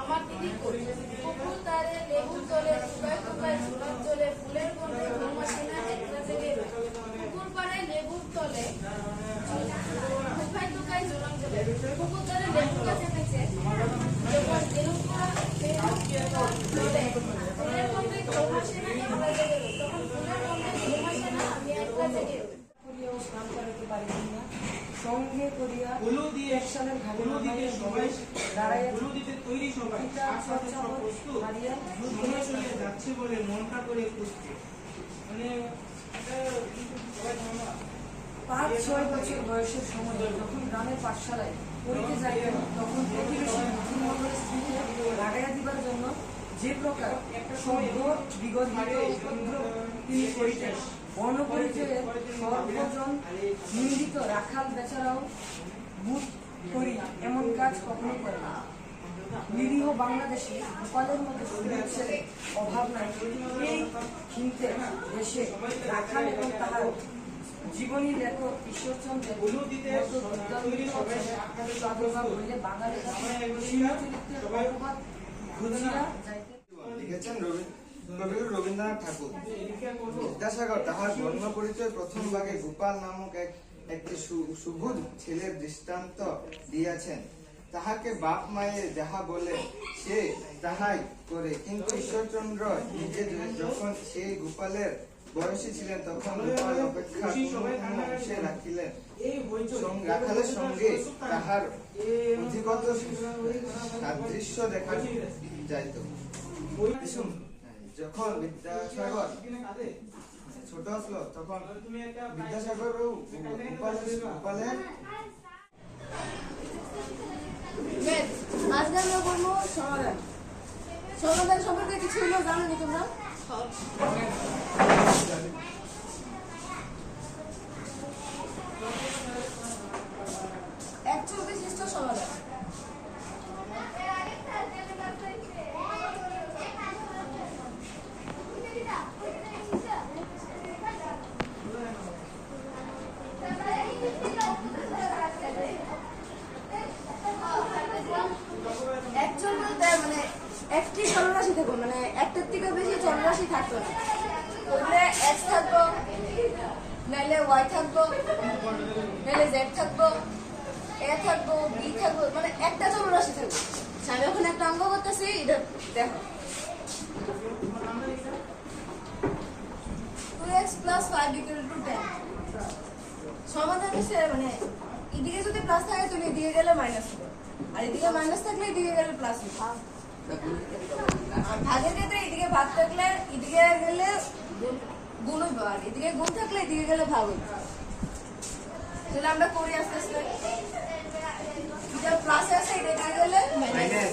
আমার দিদি পুকুর তারে লেবুর জলে টুকায় টুকায় জলে ফুলের গন্ধে ঘুম আসে না একটা থেকে পুকুর পাড়ে লেবুর তলে টুকায় টুকায় ঝুলার জলে পুকুর তারে করা জলে ফুলের গন্ধে ঘুম আসে না একটা থেকে তখন ফুলের গন্ধে ঘুম আসে না আমি একটা থেকে করিয়াও স্নান করাতে পারিনি না সঙ্গে করিয়া হলু হলু দিতে সবাই দাঁড়াইয়া তৈরি সবাই সব প্রস্তুত মনে চলে যাচ্ছে বলে মনটা করে খুঁজছে। মানে পাঁচ ছয় বছর বয়সের সময় যখন গ্রামের পাঠশালায় পড়িতে যাইতেন তখন প্রতিবেশী মুসলিমদের স্ত্রীকে লাগাইয়া দিবার জন্য যে প্রকার সভ্য বিগত তিনি করিতেন। বর্ণপরিচয়ে সর্বজন নিন্দিত রাখাল বেচারাও বুধ করি এমন কাজ কখনো করে না। নিরীহ বাংলাদেশে গোপালের সুযোগ ছেলে অভাব নাই। এই দেশে রাখাল এবং তাহার জীবনী লেখক ঈশ্বরচন্দ্রের রবীন্দ্রনাথ ঠাকুর। বিদ্যাসাগর, তাহার জন্ম পরিচয় প্রথম ভাগে গোপাল নামক এক একটি সু- সুবুধ ছেলের দৃষ্টান্ত দিয়েছেন। তাহাকে বাপ মায়ে যাহা বলে সে তাহাই করে। কিন্তু ঈশ্বরচন্দ্র নিজে যখন সেই গোপালের বয়সী ছিলেন তখন গোপাল অপেক্ষা কোনো রাখিলেন। রাখালের সঙ্গে তাহার অধিগত সাদৃশ্য দেখা যাইত। যখন বিদ্যাসাগর ছোট আসলো তখন তুমি একটা বিদ্যাসাগর গোপালের গোপালের। বেশ, আজকে আমরা বলব সমাধান। সমাধান সম্পর্কে কিছু জানো নি তোমরা? একটি চলরাশি থাকব মানে একটার থেকে বেশি চলরাশি থাকতো না এক্স থাকব, নাইলে ওয়াই থাকব, নাইলে জেড থাকব, এ থাকব, বি থাকব মানে একটা চলরাশি থাকব। আমি এখন একটা অঙ্ক করতেছি, এটা দেখো। X plus five to ten সমাধান হচ্ছে মানে এদিকে যদি প্লাস থাকে তুমি এদিকে গেলে মাইনাস হবে। আর এদিকে মাইনাস থাকলে এদিকে গেলে প্লাস হবে। ভাগের ক্ষেত্রে এদিকে ভাগ থাকলে, এদিকে গেলে গুণ- আর এদিকে গুণ থাকলে এদিকে গেলে ভাগ হইব তাহলে আমরা করি আস্তে আস্তে। এটা প্লাসে আছে এদিকে গেলে মাইনাস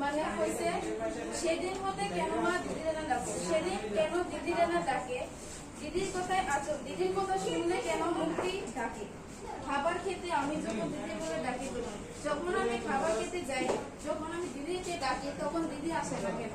মান হয়েছে সেদিন মতে কেন মা দিদির ডাকো? সেদিন কেন দিদির ডাকে? দিদির কথায় আছো দিদির কথা শুনলে কেন মুক্তি ডাকে? খাবার খেতে আমি যখন দিদি বলে ডাকি যখন আমি খাবার খেতে যাই, যখন আমি দিদিকে ডাকি, তখন দিদি আসে না কেন?